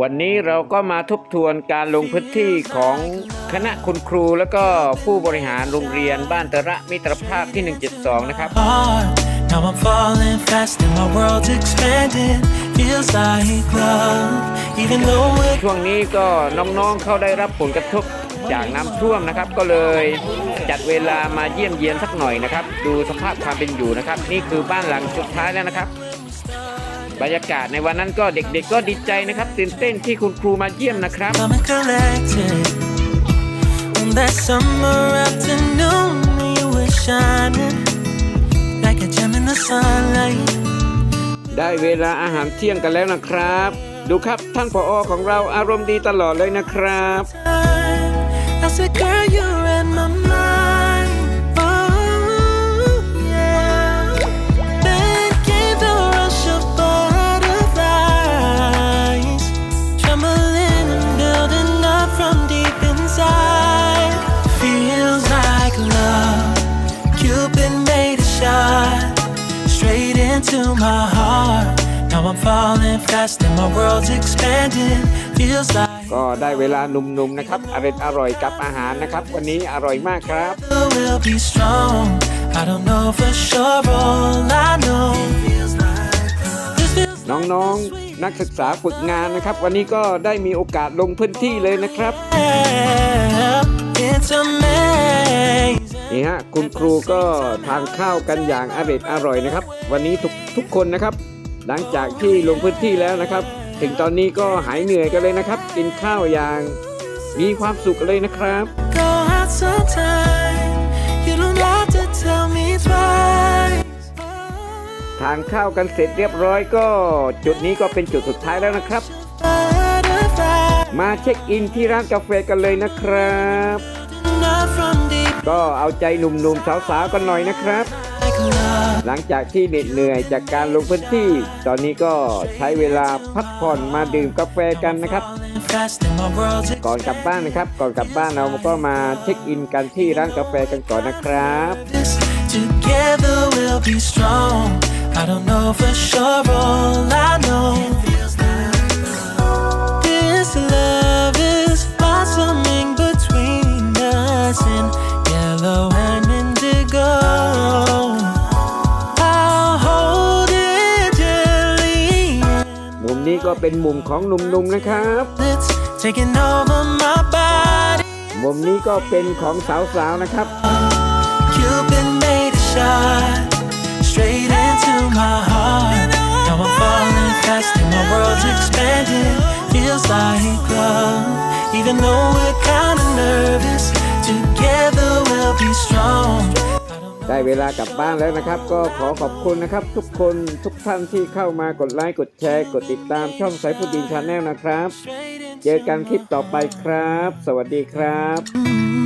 วันนี้เราก็มาทบทวนการลงพื้นที่ของคณะคุณครูแล้วก็ผู้บริหารโรงเรียนบ้านตระมิตรภาพที่ 172 นะครับ heart. Now I'm falling fast and my world's expanding. Feels like love, even though we're ช่วงนี้ก็น้องๆเขาได้รับผลกระทบจากน้ำท่วมนะครับ ก็เลยจัดเวลามาเยี่ยมเยียนสักหน่อยนะครับ ดูสภาพความเป็นอยู่นะครับ นี่คือบ้านหลังสุดท้ายแล้วนะครับ บรรยากาศในวันนั้นก็เด็กๆก็ดีใจนะครับตื่นเต้นที่คุณครูมาเยี่ยมนะครับ coming collected. On that summer afternoon, you were shining like a gem in the sunlight. ได้เวลาอาหารเที่ยงกันแล้วนะครับ ดูครับท่านผอของเราอารมณ์ดีตลอดเลยนะครับ I said, girl, you're straight into my heart. Now I'm falling fast and my world's expanding. Feels like. ก็ได้เวลาหนุ่มๆนะครับอร่อยอร่อยกับอาหารนะครับ วันนี้อร่อยมากครับ will be strong. I don't know for sure, all I know. This feels น้องๆ นักศึกษาฝึกงานนะครับ วันนี้ก็ได้มีโอกาสลงพื้นที่เลยนะครับ like it's amazing. นี่ฮะคุณครูก็ทานข้าวกันอย่างอร่อยอร่อยนะครับ วันนี้ทุกทุกคนนะครับ หลังจากที่ลงพื้นที่แล้วนะครับ ถึงตอนนี้ก็หายเหนื่อยกันเลยนะครับ กินข้าวอย่างมีความสุขเลยนะครับ Go out sometime. You don't have to tell me twice. ทานข้าวกันเสร็จเรียบร้อยก็ จุดนี้ก็เป็นจุดสุดท้ายแล้วนะครับ Butterfly, มาเช็คอินที่ร้านกาแฟกันเลยนะครับ not from deep ก็เอาใจหนุ่มๆสาวๆกันหน่อยนะครับ หลังจากที่เหน็ดเหนื่อยจากการลงพื้นที่ ตอนนี้ก็ใช้เวลาพักผ่อนมาดื่มกาแฟกันนะครับ ก่อนกลับบ้านนะครับ ก่อนกลับบ้านเราก็มาเช็คอินกันที่ร้านกาแฟกันก่อนนะครับ Together we'll be strong. I don't know for sure, all I know. นี้ก็เป็นมุมของหนุ่มๆนะครับ It's taking over my body. มุมนี้ก็เป็นของสาวๆนะครับ Cupid made a shot straight into my heart. Now I'm falling fast and my world's expanding. Feels like love, even though we're kinda nervous. Together we'll be strong. ได้เวลากลับบ้านแล้วนะครับ ก็ขอขอบคุณนะครับ ทุกคนทุกท่านที่เข้ามากดไลค์กดแชร์ กดติดตามช่องสายพูดดินชาแนลนะครับ เจอกันคลิปต่อไปครับ สวัสดีครับ mm,